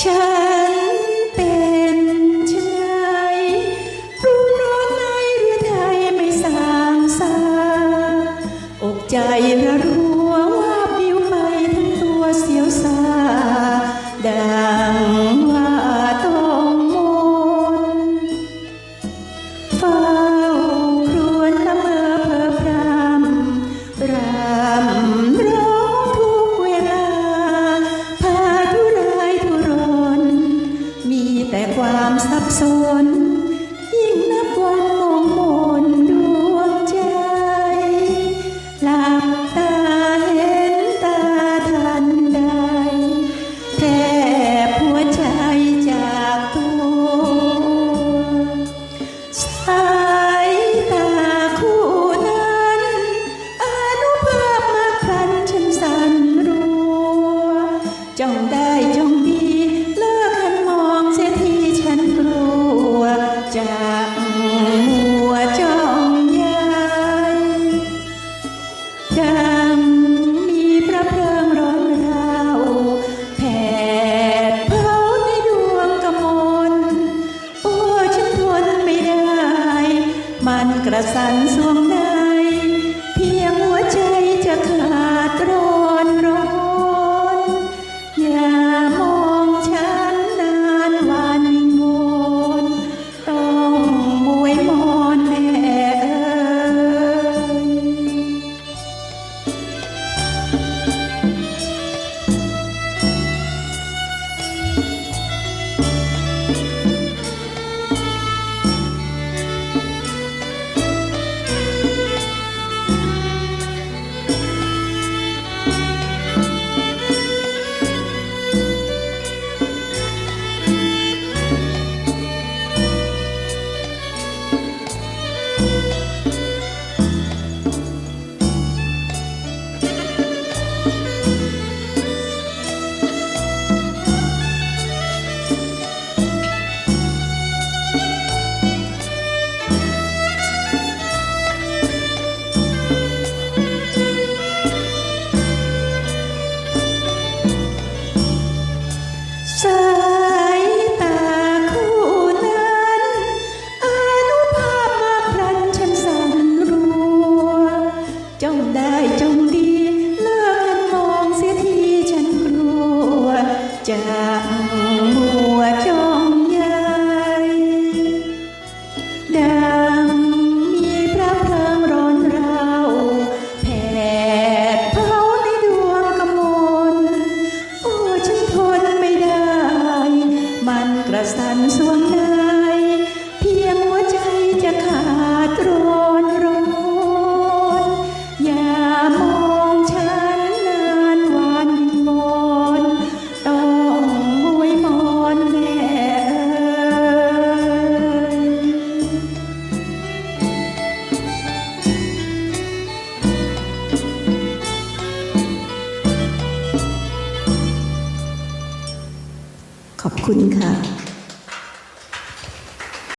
ฉันเป็นชายรู้ร้อนในหรืยไม่สามสาอกใจระรัวว่าปิวไปทั้งตัวเสียวสาดา สับสน ยิ่งนับวันมองมนดวงใจ หลับตาเห็นตาทันใด แทบหัวใจจากตัวสายตาคู่นั้น อนุภาพมาครันฉันสันรัวจ้องได้จ้องดี ระสันสวงเดิ จาก ขอบคุณค่ะ